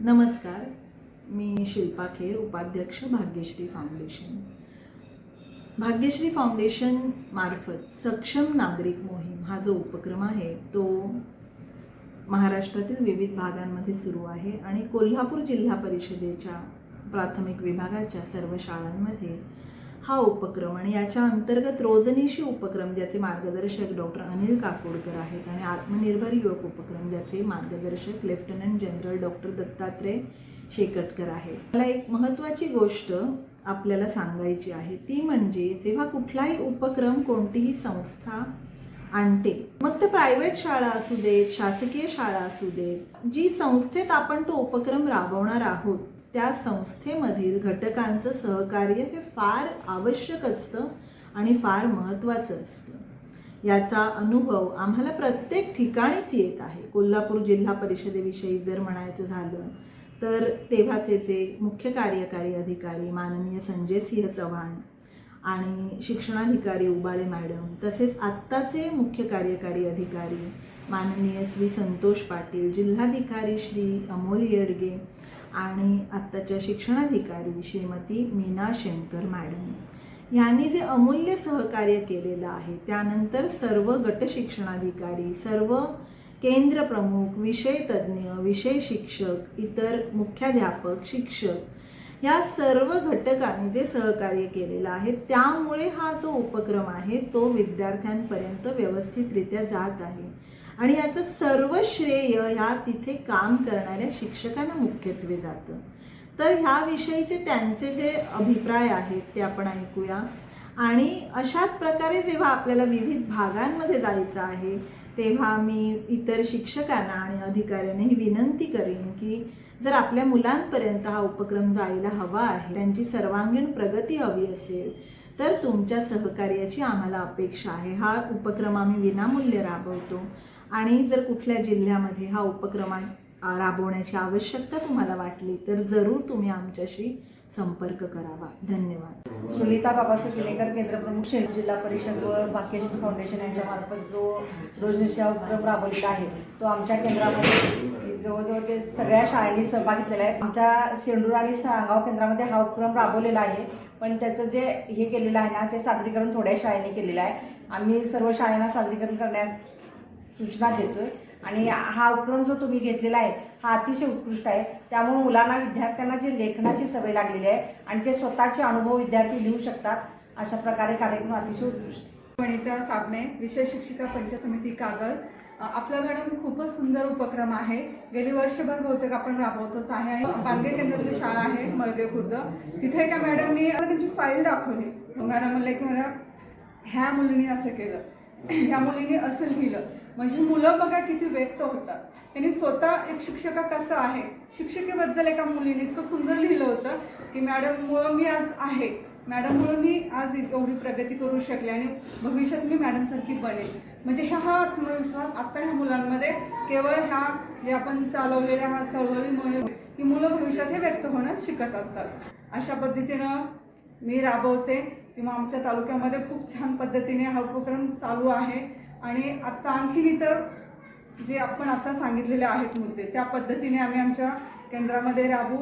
नमस्कार मी शिल्पा खेर उपाध्यक्ष Bhagyashree foundation. Bhagyashree foundation मार्फत सक्षम नागरिक मोहीम हा जो उपक्रम आहे तो महाराष्ट्रातील विविध भागांमध्ये सुरू आहे आणि कोल्हापूर जिल्हा परिषदेच्या प्राथमिक विभागाच्या सर्व शाळांमध्ये हा उपक्रम आणि याच्या अंतर्गत रोजनीशी उपक्रम ज्याचे मार्गदर्शक डॉक्टर अनिल काकोडकर आहेत आणि आत्मनिर्भर युवक उपक्रम ज्याचे मार्गदर्शक lieutenant general doctor Dattatray Shekatkar आहेत. मला एक महत्त्वाची गोष्ट आपल्याला सांगायची आहे ती म्हणजे जेव्हा कुठलाही उपक्रम कोणतीही संस्था आणते मग ते प्रायव्हेट शाळा असू देत शासकीय शाळा असू देत जी संस्थेत आपण तो उपक्रम राबवणार आहोत त्या संस्थेमधील घटकांचं सहकार्य हे फार आवश्यक असतं आणि फार महत्त्वाचं असतं. याचा अनुभव आम्हाला प्रत्येक ठिकाणीच येत आहे. कोल्हापूर जिल्हा परिषदेविषयी जर म्हणायचं झालं तर तेव्हाचे जे मुख्य कार्यकारी अधिकारी माननीय संजय सिंह चव्हाण आणि शिक्षणाधिकारी उबाळे मॅडम तसेच आत्ताचे मुख्य कार्यकारी अधिकारी माननीय श्री संतोष पाटील जिल्हाधिकारी श्री अमोल येडगे आणि आत्ताच्या शिक्षणाधिकारी श्रीमती मीना शंकर मॅडम. यांनी जे अमूल्य सहकार्य केलेलं आहे त्यानंतर सर्व गट शिक्षणाधिकारी सर्व केंद्र प्रमुख विषय तज्ज्ञ विषय शिक्षक इतर मुख्याध्यापक शिक्षक या सर्व घटकांनी जे सहकार्य केलेलं आहे त्यामुळे हा जो उपक्रम आहे तो विद्यार्थ्यांपर्यंत व्यवस्थितरित्या जात आहे. आणि याचं सर्व श्रेय ह्या तिथे काम करणाऱ्या शिक्षकांना मुख्यत्वे जातं. तर ह्याविषयीचे त्यांचे जे अभिप्राय आहेत ते आपण ऐकूया. आणि अशाच प्रकारे जेव्हा आपल्याला विविध भागांमध्ये जायचं आहे तेव्हा मी इतर शिक्षकांना आणि अधिकाऱ्यांनाही विनंती करेन की जर आपल्या मुलांपर्यंत हा उपक्रम जायला हवा आहे त्यांची सर्वांगीण प्रगती हवी असेल तर तुमच्या सहकार्याची आम्हाला अपेक्षा आहे. हा उपक्रम आम्ही विनामूल्य राबवतो. आणि जर कुठल्या जिल्ह्यामध्ये हा उपक्रम राबवण्याची आवश्यकता तुम्हाला वाटली तर जरूर तुम्ही आमच्याशी संपर्क करावा. धन्यवाद. सुनीता बाबासाहेब किलेकर केंद्रप्रमुख शेड जिल्हा परिषद व बाकेश फाउंडेशन यांच्यामार्फत जो रोजनिशा उपक्रम राबवलेला आहे तो आमच्या केंद्रामध्ये जवळजवळ ते सगळ्या शाळांनी सहभाग घेतलेला आहे. आमच्या शेंडूर आणि सांगाव केंद्रामध्ये हा उपक्रम राबवलेला आहे. पण त्याचं जे हे केलेलं आहे ना ते सादरीकरण थोड्या शाळेने केलेलं आहे. आम्ही सर्व शाळांना सादरीकरण करण्यास सूचना देतोय. आणि हा उपक्रम जो तुम्ही घेतलेला आहे हा अतिशय उत्कृष्ट आहे. त्यामुळे मुलांना विद्यार्थ्यांना जी लेखनाची सवय लागलेली आहे आणि ते स्वतःचे अनुभव विद्यार्थी लिहू शकतात अशा प्रकारे कार्यक्रम अतिशय उत्कृष्ट वनिता साबणे विषय शिक्षिका पंचसमिती समिती कागल. आपला मॅडम खूपच सुंदर उपक्रम आहे. गेली वर्षभर बहुतेक आपण राबवतोच आहे. आणि पालगे केंद्रातली शाळा आहे मळगे खुर्द. तिथे एका मॅडमनी त्यांची फाईल दाखवली. मॅडम म्हणले की मॅडम ह्या मुलीने असं केलं. ह्या मुलीने असं लिहिलं. म्हणजे मुलं बघा किती व्यक्त होतात. त्यांनी स्वतः एक शिक्षका कसं आहे? शिक्षिकेबद्दल एका मुलीने इतकं सुंदर लिहिलं होतं की मॅडम मुळं मी आज आहे. मॅडममुळे मी आज एवढी प्रगती करू शकले आणि भविष्यात मी मॅडमसारखी बनेल. म्हणजे ह्या हा आत्मविश्वास आता ह्या मुलांमध्ये केवळ ह्या जे आपण चालवलेल्या हा चळवळीमुळे ही मुलं भविष्यात हे व्यक्त होणं शिकत असतात. अशा पद्धतीनं मी राबवते. किंवा आमच्या तालुक्यामध्ये खूप छान पद्धतीने हा उपक्रम चालू आहे. आणि आत्ता आणखीन इतर जे आपण आता सांगितलेले आहेत मुद्दे त्या पद्धतीने आम्ही आमच्या केंद्रामध्ये राबू.